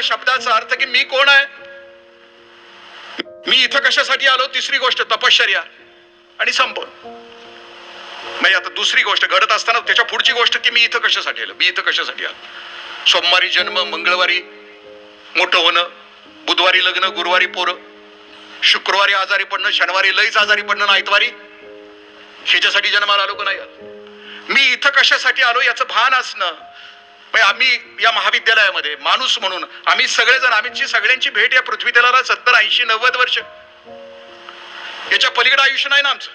या शब्दाचा अर्थ की मी कोण आहे? मी इथं कशासाठी आलो? तिसरी गोष्ट तपश्चर्या. आणि संपवून. म्हणजे आता दुसरी गोष्ट घडत असताना त्याच्या पुढची गोष्ट की मी इथं कशासाठी आलो? मी इथं कशासाठी आलो? सोमवारी जन्म मंगळवारी मोठं होणं बुधवारी लग्न गुरुवारी पोरं शुक्रवारी आजारी पडणं शनिवारी लईच आजारी पडणं नाईतवारी ह्याच्यासाठी जन्माला आलो का नाही मी इथं कशासाठी आलो याचं भान असणं म्हणजे आम्ही या महाविद्यालयामध्ये माणूस म्हणून आम्ही सगळेजण आम्हीची सगळ्यांची भेट या पृथ्वी तलाला सत्तर ऐंशी नव्वद वर्ष. याच्या पलीकडे आयुष्य नाही ना आमचं.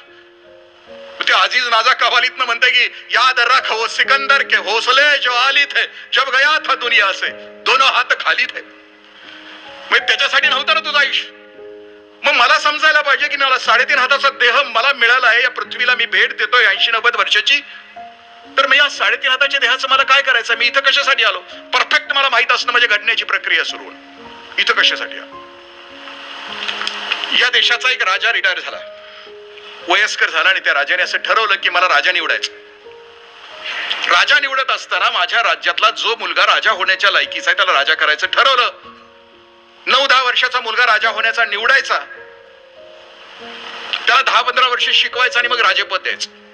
ते अजीज नाजा कवालीतनं म्हणते की याद रख वो हो सिकंदर के हौसले जो आली थे जब गया था दुनिया से. दोनों हात खाली थे मग त्याच्यासाठी नव्हतं ना तुझं आयुष्य? मग मला समजायला पाहिजे की मला साडेतीन हाताचा देह मला मिळाला आहे या पृथ्वीला मी भेट देतोय ऐंशी नव्वद वर्षाची? तर मी या साडेतीन हाताच्या देहाचं मला काय करायचं? मी इथं कशासाठी आलो? परफेक्ट मला माहीत असणं म्हणजे घडण्याची प्रक्रिया सुरू होणं इथं कशासाठी आलो? या देशाचा एक राजा रिटायर झाला. वयस्कर झाला आणि त्या राजाने असं ठरवलं की मला राजा निवडायचं. राजा निवडत असताना माझ्या राज्यातला जो मुलगा राजा होण्याच्या लायकीचा आहे त्याला राजा करायचं ठरवलं. नऊ दहा वर्षाचा मुलगा राजा होण्याचा निवडायचा. त्याला दहा पंधरा वर्ष शिकवायचं आणि मग राजेपद द्यायचं.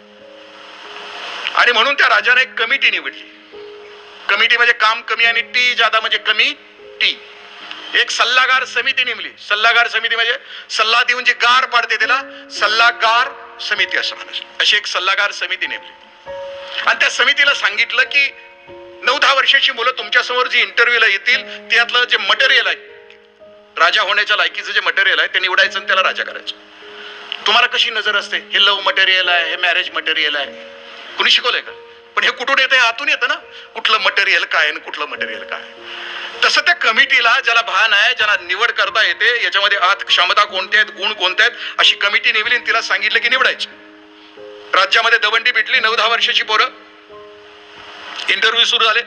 आणि म्हणून त्या राजाने एक कमिटी निवडली. कमिटी म्हणजे काम कमी आणि टी जादा म्हणजे कमी टी. एक सल्लागार समिती नेमली. सल्लागार समिती म्हणजे सल्ला देऊन जी गार पाडते त्याला सल्लागार समिती असं म्हणायचं. अशी एक सल्लागार समिती नेमली. आणि त्या समितीला सांगितलं की नऊ दहा वर्षाची मुलं तुमच्यासमोर जी इंटरव्ह्यूला येतील त्यातलं जे मटेरियल आहे राजा होण्याच्या लायकीचं जे मटेरियल आहे ते निवडायचं आणि त्याला राजा करायचं. तुम्हाला कशी नजर असते? हे लव्ह मटेरियल आहे हे मॅरेज मटेरियल आहे. कुणी शिकवलंय का? पण हे कुठून येतं आतून येतं ना. कुठलं मटेरियल काय आणि कुठलं मटेरियल काय? तसं त्या कमिटीला ज्याला भान आहे ज्याला निवड करता येते याच्यामध्ये आत क्षमता कोणत्या आहेत गुण कोणत्या आहेत अशी कमिटी निवडली आणि तिला सांगितलं की निवडायची. राज्यामध्ये दवंडी भेटली नऊ दहा वर्षाची पोरं. इंटरव्ह्यू सुरू झाले.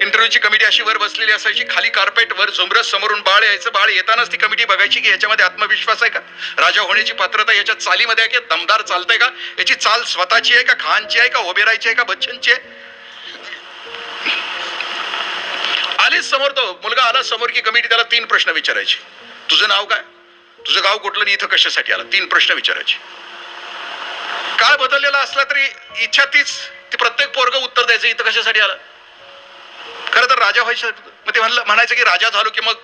इंटरव्ह्यूची कमिटी अशी वर बसलेली असायची खाली कार्पेट वर झुमरस समोरून बाळ यायचं बाळ येतानाच ती कमिटी बघायची की याच्यामध्ये आत्मविश्वास आहे का? राजा होण्याची पात्रता याच्या चालीमध्ये आहे की दमदार चालतंय का? याची चाल स्वतःची आहे का खानची आहे का ओबेरायची आहे का बच्चनची आहे? आलीच समोर तो मुलगा आला समोर की कमिटी त्याला तीन प्रश्न विचारायचे. तुझं नाव काय? तुझं गाव कुठलं इथं कशासाठी आला? तीन प्रश्न विचारायचे. काळ बदललेला असला तरी इच्छा तीच ती प्रत्येक पोरग उत्तर द्यायचं इथं कशासाठी आला? राजा व्हायचं. मग ते म्हणलं म्हणायचं की राजा झालो की मग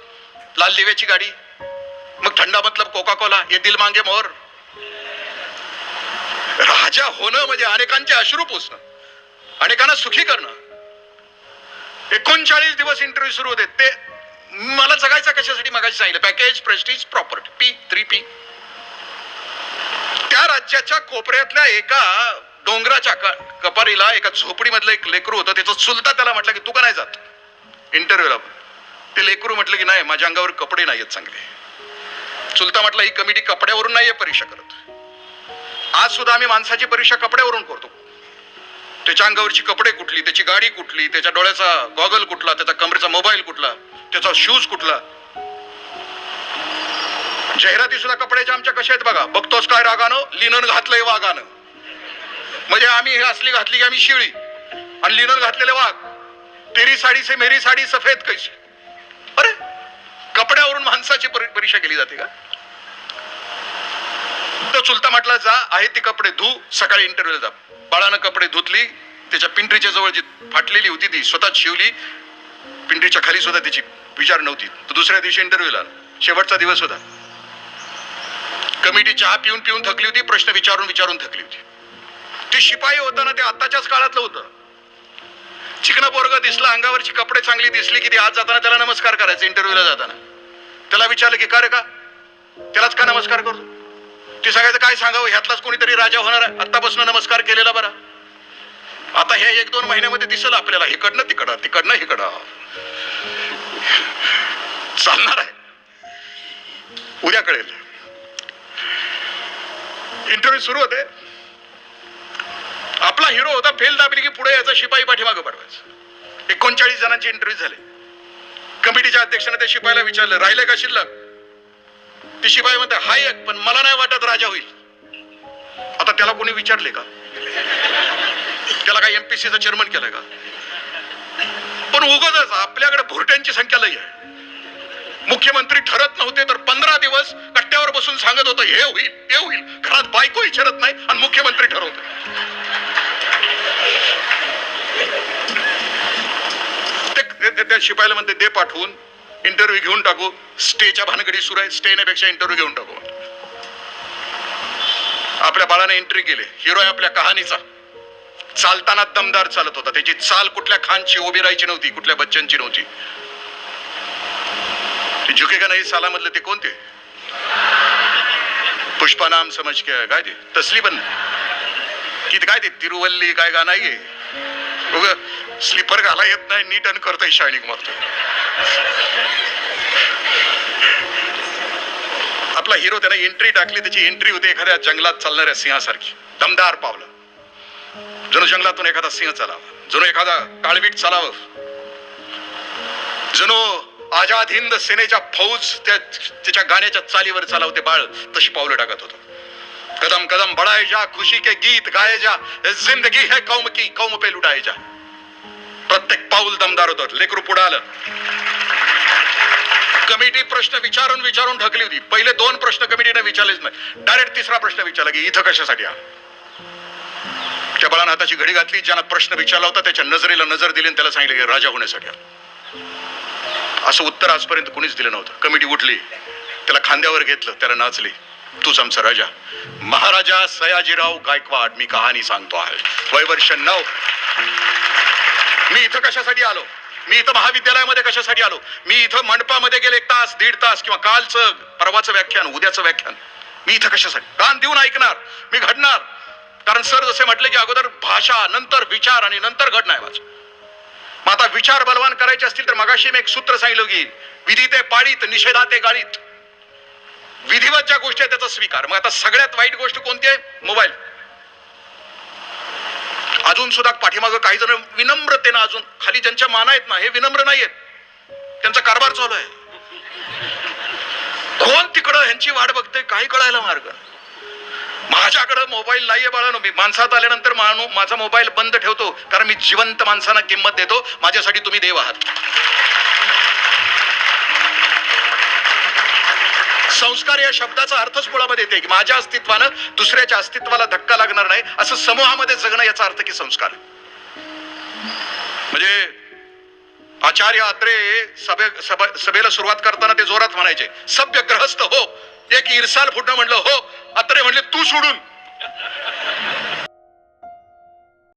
लाल दिव्याची गाडी. मग थंडा मतलब कोका कोला ये दिल मांगे मोर. राजा होणं म्हणजे अनेकांचे अश्रू पोचणं अनेकांना सुखी करणं. एकोणचाळीस दिवस इंटरव्ह्यू सुरू होते. ते मला जगायचं कशासाठी मागाशी सांगितलं? Package prestige property P three P त्या राज्याच्या कोपऱ्यातल्या एका डोंगराच्या कपारीला एका झोपडीमधलं एक लेकरू होतं. त्याचा चुलता त्याला म्हटलं की तू का नाही जात? इंटरव्ह्यूला ते लेकरू म्हटलं की नाही माझ्या अंगावर कपडे नाही आहेत चांगले. चुलता म्हटलं ही कमिटी कपड्यावरून नाहीये परीक्षा करत. आज सुद्धा आम्ही माणसाची परीक्षा कपड्यावरून करतो. त्याच्या अंगावरची कपडे कुठली त्याची गाडी कुठली त्याच्या डोळ्याचा गॉगल कुठला त्याचा कमरेचा मोबाईल कुठला त्याचा शूज कुठला. जाहिराती सुद्धा कपड्याच्या आमच्या कशा आहेत बघा. बघतोस काय रागानं? लिनन घातलंय वाघानं. म्हणजे आम्ही हे असली घातली की आम्ही शिळी. आणि लिनन घातलेले वाघ. तेरी साडी से मेरी साडी सफेद कशी अरे कपड्यावरून माणसाची परी- परीक्षा केली जाते का? तो चुलता म्हटला जा आहे ते कपडे धू सकाळी इंटरव्ह्यूला जा. बाळानं कपडे धुतली त्याच्या पिंटरीच्या जवळ जी फाटलेली होती ती स्वतःच शिवली. पिंटरीच्या खाली सुद्धा त्याची विचार नव्हती. तो दुसऱ्या दिवशी इंटरव्ह्यूला शेवटचा दिवस होता. कमिटी चहा पिऊन पिऊन थकली होती प्रश्न विचारून विचारून थकली होती. ते शिपाई होताना ते आत्ताच्याच काळातलं होतं. चिकना पोरग दिसला अंगावरची कपडे चांगली दिसली की ती आज जाताना त्याला नमस्कार करायचं इंटरव्ह्यूला जाताना. त्याला विचारलं की का रे का? त्यालाच का नमस्कार करतो? ते सांगायचं काय सांगावं? ह्यातलाच कोणीतरी राजा होणार आहे? आत्तापासून नमस्कार केलेला बरा. आता हे एक दोन महिन्यामध्ये दिसेल आपल्याला इकडनं तिकडं तिकडनं इकडं. चालणार आहे. उद्या कळेल. इंटरव्ह्यू सुरू होते. आपला हिरो होता फेल दाबली की पुढे याचा शिपाई पाठीमागं पाठवायचं एकोणचाळीस जणांचे इंटरव्ह्यू झाले. कमिटीच्या अध्यक्षाने त्या शिपाईला विचारलं राहिलं का शिल्लक? ती शिपाई म्हणते हाय एक पण मला नाही वाटत राजा होईल. आता त्याला कोणी विचारले का? त्याला काय एमपीसीचा चेअरमन केलं का? पण उगतच आपल्याकडे भुरट्यांची संख्या लई आहे. मुख्यमंत्री ठरत नव्हते तर पंधरा दिवस कट्ट्यावर बसून सांगत होतं हे होईल हे होईल. घरात बायको विचारत नाही आणि मुख्यमंत्री ठरवतो ते- त्या शिपायला म्हणते दे पाठवून इंटरव्ह्यू घेऊन टाकू. स्टेच्या भानगडी सुरू आहे स्टे नेपेक्षा इंटरव्ह्यू घेऊन टाकू. आपल्या बाळाने एंट्री केली. हिरो आहे आपल्या कहाणीचा. चालताना दमदार चालत होता. त्याची चाल कुठल्या खानची उभी राहायची नव्हती कुठल्या बच्चनची नव्हती. ते झुके का नाही सालामधले ते कोणते? पुष्पा नाम समज के काय ते तसली पण की काय ते तिरुवल्ली काय गाणं आहे. स्लीपर घाला येत नाही नीट आणि करतोय शायनिंग मारतो आपला हिरो त्याने एंट्री टाकली त्याची एंट्री होती एखाद्या जंगलात चालणाऱ्या सिंहासारखी. दमदार पावलं. जणू जंगलातून एखादा सिंह चालावा. जणू एखादा काळवीट चालावं. जणू आझाद हिंद सेनेच्या फौज त्या त्याच्या गाण्याच्या चालीवर चालवते बाळ तशी पावलं टाकत होतं. कदम कदम बढ़ाए जा खुशी के गीत गाए जा जिंदगी है कौम की कौम पे लुटाए जा. प्रत्येक पाऊल दमदार होतं. लेकरू पुढे आलं. कमिटी प्रश्न विचारून विचारून ढकली होती. पहिले दोन प्रश्न कमिटीने विचारलेच नाही. डायरेक्ट तिसरा प्रश्न विचारला की इथं कशासाठी आला? त्या बाळानं हाताची घडी घातली ज्यानं प्रश्न विचारला होता त्याच्या नजरेला नजर दिली आणि त्याला सांगितलं की राजा होण्यासाठी असं उत्तर आजपर्यंत कुणीच दिलं नव्हतं. कमिटी उठली त्याला खांद्यावर घेतलं त्याला नाचली तूच आमचा राजा. महाराजा सयाजीराव गायकवाड मी कहाणी सांगतो आहे. वय वर्ष नऊ. मी इथं कशासाठी आलो? मी इथं महाविद्यालयामध्ये कशासाठी आलो? मी इथं मंडपामध्ये गेले एक तास दीड तास किंवा कालचं परवाचं व्याख्यान उद्याचं व्याख्यान. मी इथं कशासाठी? कान देऊन ऐकणार. मी घडणार. कारण सर जसे म्हटले की अगोदर भाषा नंतर विचार आणि नंतर घडणं आहे माझं. मग आता विचार बलवान करायचे असतील तर मगाशी मी एक सूत्र सांगितलं की विधी ते पाळीत निषेधा ते गाळीत. विधिवत ज्या गोष्टी आहेत त्याचा स्वीकार. मग आता सगळ्यात वाईट गोष्ट कोणती आहे? मोबाईल. अजून सुद्धा पाठीमागं काही जण विनम्रतेनं अजून खाली ज्यांच्या माना आहेत ना हे विनम्र नाही आहेत त्यांचा कारभार चालू आहे. कोण तिकडं ह्यांची वाट बघते काही कळायला मार्ग? माझ्याकडं मोबाईल नाहीये बाळानो. मी माणसात आल्यानंतर माणू माझा मोबाईल बंद ठेवतो कारण मी जिवंत माणसांना किंमत देतो. माझ्यासाठी तुम्ही देव आहात. संस्कार या शब्दाचा अर्थच मुळामध्ये येते. की माझ्या अस्तित्वानं दुसऱ्याच्या अस्तित्वाला धक्का लागणार नाही. असं समूहामध्ये जगणं याचा अर्थ की संस्कार. म्हणजे आचार्य अत्रे सभे सभे सभेला सुरुवात करताना ते जोरात म्हणायचे सभ्य ग्रहस्थ हो. एक इरसाल फुटणं म्हणलं हो. अत्रे म्हणले तू सोडून.